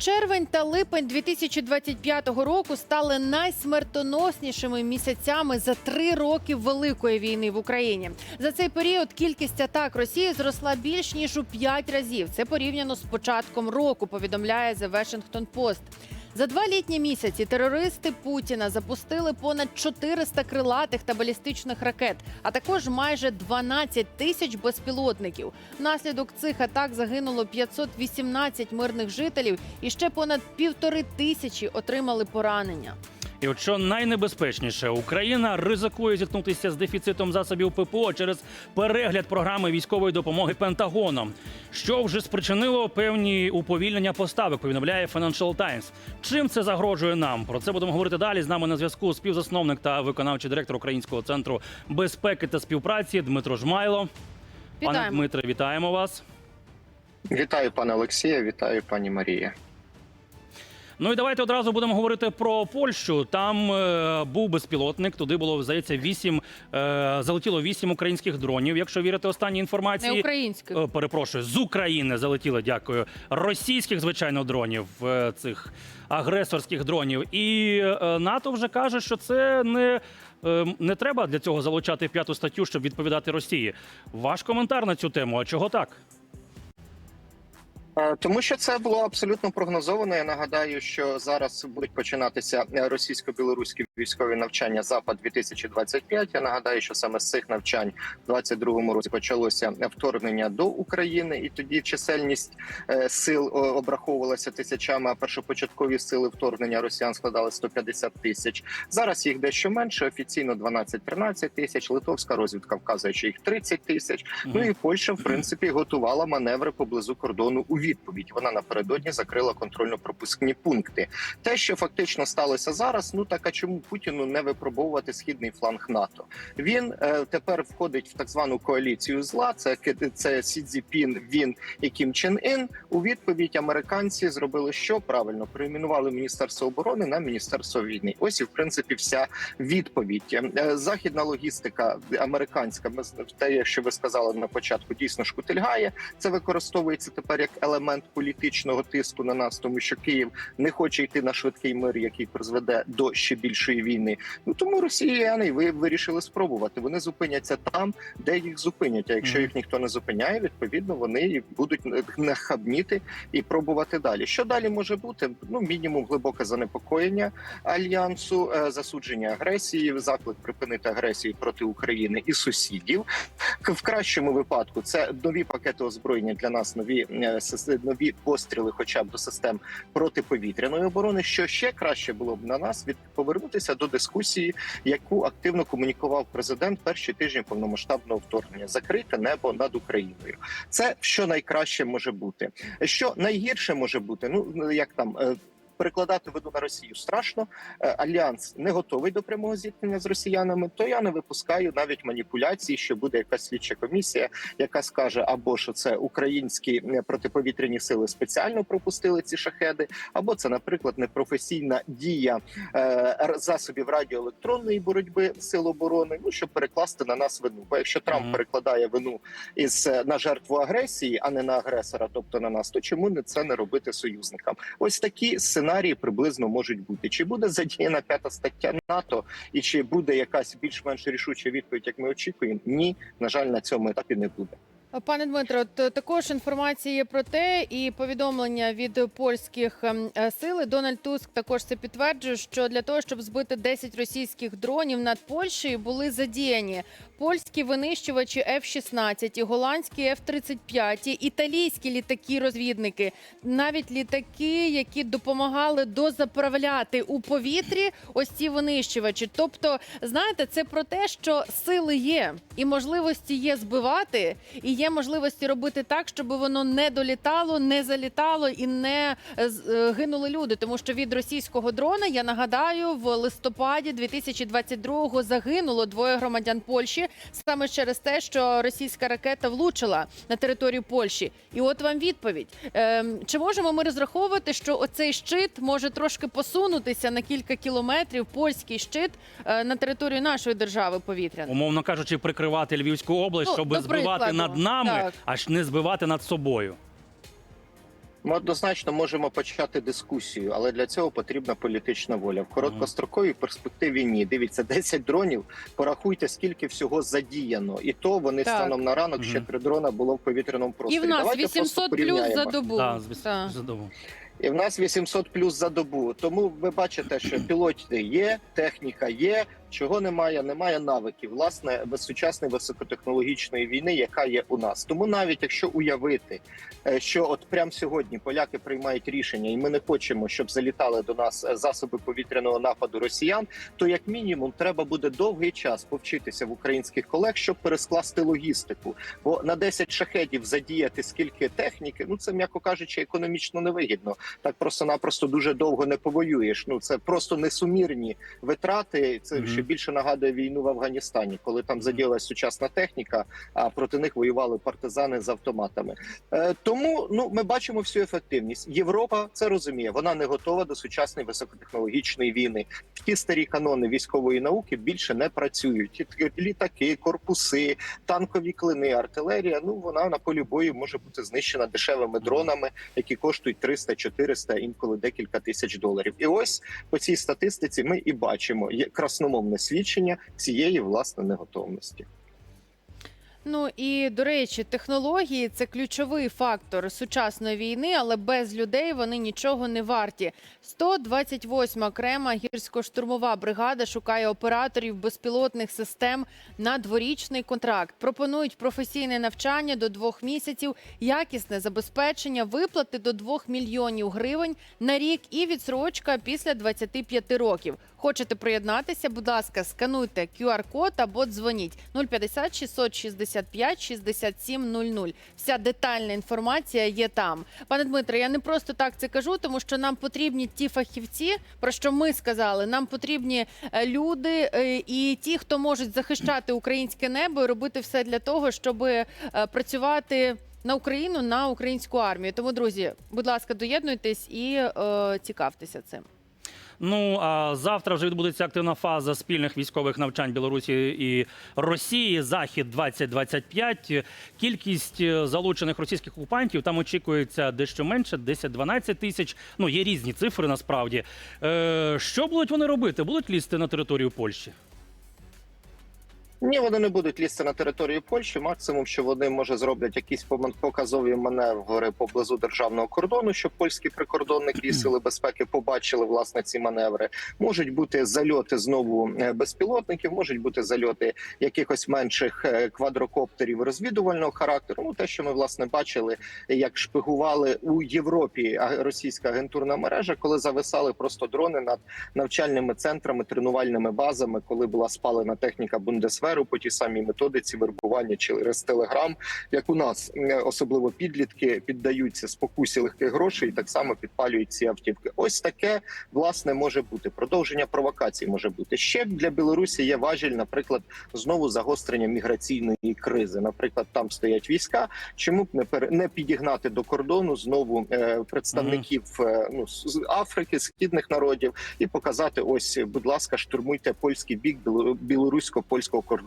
Червень та липень 2025 року стали найсмертоноснішими місяцями за три роки великої війни в Україні. За цей період кількість атак Росії зросла більш ніж у п'ять разів. Це порівняно з початком року. Повідомляє The Washington Post. За два літні місяці терористи Путіна запустили понад 400 крилатих та балістичних ракет, а також майже 12 тисяч безпілотників. Внаслідок цих атак загинуло 518 мирних жителів, і ще понад півтори тисячі отримали поранення. І от що найнебезпечніше, Україна ризикує зіткнутися з дефіцитом засобів ППО через перегляд програми військової допомоги Пентагоном, що вже спричинило певні уповільнення поставок. Повідомляє Financial Times. Чим це загрожує нам? Про це будемо говорити далі. З нами на зв'язку співзасновник та виконавчий директор Українського центру безпеки та співпраці Дмитро Жмайло. Пане Вітаємо. Дмитре, вітаємо вас. Вітаю, пане Олексія, вітаю, пані Марія. Ну і давайте одразу будемо говорити про Польщу. Там е, був безпілотник. Туди було здається вісім. Е, залетіло вісім українських дронів, якщо вірити останній інформації. Не українських. Е, перепрошую, з України залетіли, дякую. Російських, звичайно, дронів, е, цих агресорських дронів. І е, НАТО вже каже, що це не. е, Не треба для цього залучати п'яту статтю, щоб відповідати Росії. Ваш коментар на цю тему. А чого так? Е, Тому що це було абсолютно прогнозовано. Я нагадаю, що зараз будуть починатися е, російсько-білоруські військові навчання Запад 2025 Я нагадаю, що саме з цих навчань в 22-му році почалося вторгнення до України, і тоді чисельність е, сил обраховувалася тисячами. А першопочаткові сили вторгнення росіян складали 150 тисяч. Зараз їх дещо менше. Офіційно 12-13 тисяч. Литовська розвідка вказує, що їх 30 тисяч. Ну і Польща, в принципі, готувала маневри поблизу кордону у відповідь. Вона напередодні закрила контрольно-пропускні пункти. Те, що фактично сталося зараз, ну так а чому Путіну не випробовувати східний фланг НАТО? Він е, тепер входить в так звану коаліцію зла. Це це Сі Цзіпін, він і Кім Чен Ін. У відповідь американці зробили що правильно перейменували міністерство оборони на міністерство війни. Ось і в принципі вся відповідь. Е, Західна логістика американська, ми те, що ви сказали на початку, дійсно шкутильгає. Це використовується тепер як елемент політичного тиску на нас, тому що Київ не хоче йти на швидкий мир, який призведе до ще більшої війни. Ну тому росіяни ви вирішили спробувати. Вони зупиняться там, де їх зупинять. А якщо їх ніхто не зупиняє, відповідно вони будуть нахабніти і пробувати далі. Що далі може бути? Ну мінімум глибоке занепокоєння альянсу, е, засудження агресії, заклик припинити агресію проти України і сусідів. В кращому випадку це нові пакети озброєння для нас, нові е, сис- нові постріли, хоча б до систем протиповітряної оборони. Що ще краще було б на нас від повернутися до дискусії, яку активно комунікував президент перші тижні повномасштабного вторгнення закрите небо над Україною. Це що найкраще може бути. Що найгірше може бути? Ну як там. Перекладати вину на Росію страшно. Е, Альянс не готовий до прямого зіткнення з росіянами. То я не випускаю навіть маніпуляції, що буде якась слідча комісія, яка скаже або що це українські е, протиповітряні сили спеціально пропустили ці шахеди, або це, наприклад, непрофесійна дія е, засобів радіоелектронної боротьби сил оборони. Ну щоб перекласти на нас вину. Бо якщо Трамп перекладає вину із на жертву агресії, а не на агресора, тобто на нас, то чому не це не робити союзникам? Ось такі сценарії приблизно можуть бути. Чи буде задіяна п'ята стаття НАТО, і чи буде якась більш-менш рішуча відповідь, як ми очікуємо? Ні, на жаль, на цьому етапі не буде. Пане Дмитро, е, також інформація про те, і повідомлення від польських ем, е, сил. Дональд Туск також це підтверджує, що для того, щоб збити 10 російських дронів над Польщею, були задіяні польські винищувачі F-16, і голландські F-35, і італійські літаки-розвідники, навіть літаки, які допомагали дозаправляти у повітрі ось ці винищувачі. Тобто, знаєте, це про те, що сили є і можливості є збивати, і є можливості робити так, щоб воно не долітало, не залітало і не е, е, гинули люди. Тому що від російського дрона я нагадаю, в листопаді 2022-го загинуло двоє громадян Польщі саме через те, що російська ракета влучила на територію Польщі. І от вам відповідь: Ем, чи можемо ми розраховувати, що оцей щит може трошки посунутися на кілька кілометрів? Польський щит е, на територію нашої держави повітряної? Умовно кажучи, прикривати Львівську область, Ну, щоб збивати над нами, так. аж не збивати над собою. Ми однозначно можемо почати дискусію, але для цього потрібна політична воля. В короткостроковій перспективі ні. Дивіться, 10 дронів. Порахуйте, скільки всього задіяно, і то вони Так. станом на ранок ще три дрона було в повітряному І в нас Давайте 800 плюс за добу. Да, з- Так. за добу. І в нас 800 плюс за добу. Тому ви бачите, що пілоти є, техніка є. Чого немає? Немає навиків, власне, без сучасної високотехнологічної війни, яка є у нас. Тому навіть якщо уявити, е, що от прямо сьогодні поляки приймають рішення, і ми не хочемо, щоб залітали до нас е, засоби повітряного нападу росіян, то як мінімум треба буде довгий час повчитися в українських колег, щоб перескласти логістику. Бо на 10 шахедів задіяти скільки техніки, ну це м'яко кажучи, економічно невигідно. Так просто-напросто дуже довго не повоюєш. Ну це просто несумірні витрати. Це Мгм. Ще більше нагадує війну в Афганістані, коли там задіялась сучасна техніка, а проти них воювали партизани з автоматами. Е, тому ну ми бачимо всю ефективність. Європа це розуміє. Вона не готова до сучасної високотехнологічної війни. Ті старі канони військової науки більше не працюють. Ті літаки, корпуси, танкові клини, артилерія. Ну вона на полі бою може бути знищена дешевими дронами, які коштують 300, 400, інколи декілька тисяч доларів. І ось по цій статистиці ми і бачимо є красномовне свідчення цієї власне неготовності. Ну і до речі, технології це ключовий фактор сучасної війни, але без людей вони нічого не варті. 128 окрема гірсько-штурмова бригада шукає операторів безпілотних систем на дворічний контракт. Пропонують професійне навчання до двох місяців, якісне забезпечення, виплати до 2 мільйонів гривень на рік і відсрочка після 25 років. Хочете приєднатися? Будь ласка, скануйте QR-код або дзвоніть 050 665 67 00. Вся детальна інформація є там. Пане Дмитре, я не просто так це кажу, тому що нам потрібні ті фахівці, про що ми сказали. Нам потрібні е, люди е, і ті, хто можуть захищати українське небо і робити все для того, щоб е, працювати. На Україну на українську армію. Тому, друзі, будь ласка, доєднуйтесь і е, цікавтеся цим. Ну а завтра вже відбудеться активна фаза спільних військових навчань Білорусі і Росії. Захід 2025 Кількість е, залучених російських окупантів там очікується дещо менше, 10-12 тисяч. Ну є різні цифри насправді. Е, що будуть вони робити? Будуть лізти на територію Польщі? Ні, вони не будуть лізти на територію Польщі. Максимум, що вони може зроблять якісь показові маневри поблизу державного кордону, щоб польські прикордонники і сили безпеки побачили власне ці маневри. Можуть бути зальоти знову е, безпілотників, можуть бути зальоти якихось менших е, квадрокоптерів розвідувального характеру. Ну те, що ми власне бачили, як шпигували у Європі російська агентурна мережа, коли зависали просто дрони над навчальними центрами, тренувальними базами, коли була спалена техніка Бундесверу по тій самій методиці вербування через телеграм, як у нас особливо підлітки піддаються спокусі легких грошей, і так само підпалюють ці автівки. Ось таке власне може бути продовження провокацій. Може бути ще для Білорусі. Є важіль, наприклад, знову загострення міграційної кризи. Наприклад, там стоять війська. Чому б не пере не підігнати до кордону знову е, представників е, ну з Африки, східних народів і показати: ось, будь ласка, штурмуйте польський бік біло- білорусько-польського кордону.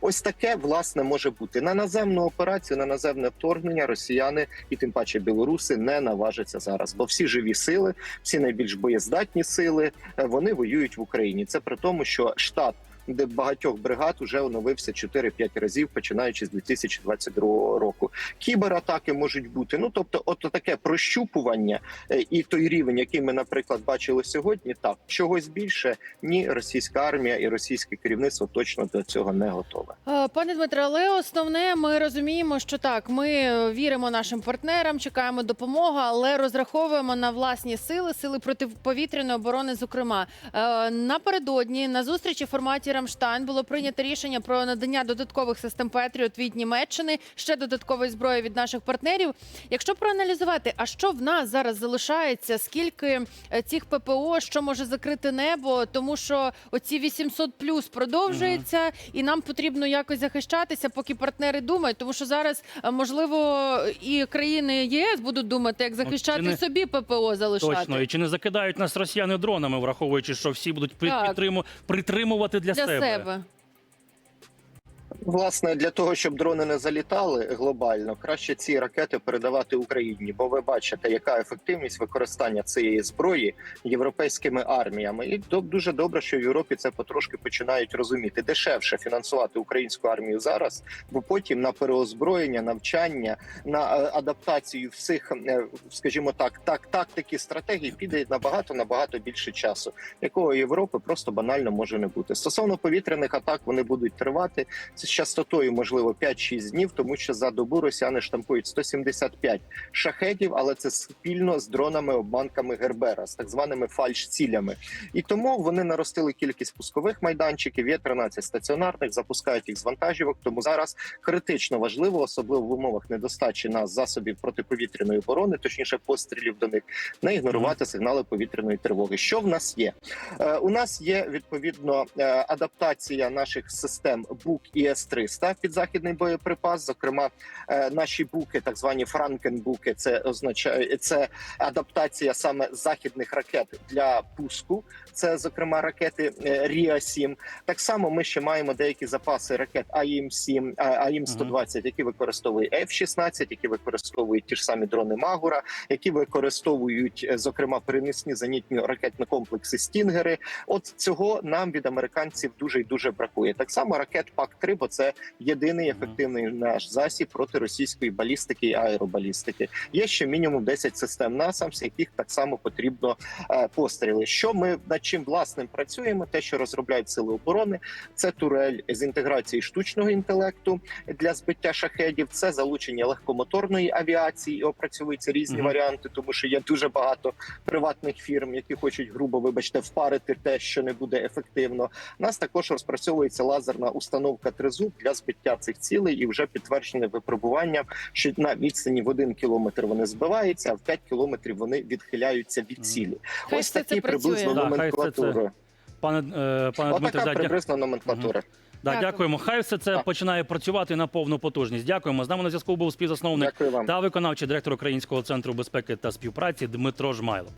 Ось таке власне може бути на наземну операцію, на наземне вторгнення. Росіяни і тим паче білоруси не наважаться зараз, бо всі живі сили, всі найбільш боєздатні сили, е, вони воюють в Україні. Це при тому, що штат. Де багатьох бригад вже оновився 4-5 разів, починаючи з 2022 року. Кібератаки можуть бути. Ну тобто, от таке прощупування е, і той рівень, який ми, наприклад, бачили сьогодні, так чогось більше ні, російська армія і російське керівництво точно до цього не готове. Е, Пане Дмитре, але основне, ми розуміємо, що так, ми віримо нашим партнерам, чекаємо допомоги, але розраховуємо на власні сили, сили протиповітряної оборони. Зокрема, Е, напередодні на зустрічі форматі Рамштайн було прийнято рішення про надання додаткових систем Петріот від Німеччини, ще додаткової зброї від наших партнерів. Якщо проаналізувати, а що в нас зараз залишається, скільки е, цих ППО, що може закрити небо, тому що оці 800 плюс продовжується, і нам потрібно якось захищатися, поки партнери думають, тому що зараз е, можливо і країни ЄС будуть думати, як захищати не- собі ППО залишати. Точно, і чи не закидають нас росіяни дронами, враховуючи, що всі будуть під- притримувати для, для receba. receba. Власне, для того, щоб дрони не залітали глобально, краще ці ракети передавати Україні, бо ви бачите, яка ефективність використання цієї зброї європейськими арміями. І дуже добре, що в Європі це потрошки починають розуміти. Дешевше фінансувати українську армію зараз, бо потім на переозброєння, навчання, на е, адаптацію всіх, е, скажімо так, так тактики, стратегій піде набагато набагато більше часу, якого Європи просто банально може не бути. Стосовно повітряних атак, вони будуть тривати з частотою, можливо, 5-6 днів, тому що за добу росіяни штампують 175 шахетів, але це спільно з дронами обманками Гербера, з так званими фальш-цілями. І тому вони наростили кількість пускових майданчиків. Є 13 стаціонарних, запускають їх з вантажівок. Тому зараз критично важливо, особливо в умовах недостачі нас засобів протиповітряної оборони, точніше пострілів до них, не ігнорувати сигнали повітряної тривоги. Що в нас є? Е, у нас є відповідно е, адаптація наших систем БУК і С-300 під західний боєприпас. Зокрема, е, наші буки, так звані франкенбуки, це означає це адаптація саме західних ракет для пуску. Це зокрема ракети е, Ріа 7 Так само ми ще маємо деякі запаси ракет АІМ 7 АІМ 120 які використовує F-16, які використовують ті ж самі дрони Магура, які використовують е, зокрема перенесні зенітні ракетні комплекси Стінгери. От цього нам від американців дуже і дуже бракує. Так само ракет ПАК-3, бо це єдиний ефективний наш засіб проти російської балістики і аеробалістики. Є ще мінімум 10 систем НАСАМС, яких так само потрібно е, постріли. Що ми над чим власним працюємо? Те, що розробляють сили оборони, це турель з інтеграції штучного інтелекту для збиття шахедів. Це залучення легкомоторної авіації. і Опрацьовуються різні Мгм. варіанти, тому що є дуже багато приватних фірм, які хочуть грубо вибачте впарити те, що не буде ефективно. У нас також розпрацьовується лазерна установка тризуб для збиття цих цілей, і вже підтверджене випробування, що на відстані в один кілометр вони збиваються, а в 5 кілометрів вони відхиляються від цілі. Хай Ось це такі приблизно працює. Це- номенклатури. Пане, е, пане Дмитре, да, дя- приблизно номенклатура. да, дякуємо. Хай все це Так. починає працювати на повну потужність. Дякуємо. З нами на зв'язку був співзасновник та виконавчий директор Українського центру безпеки та співпраці Дмитро Жмайло.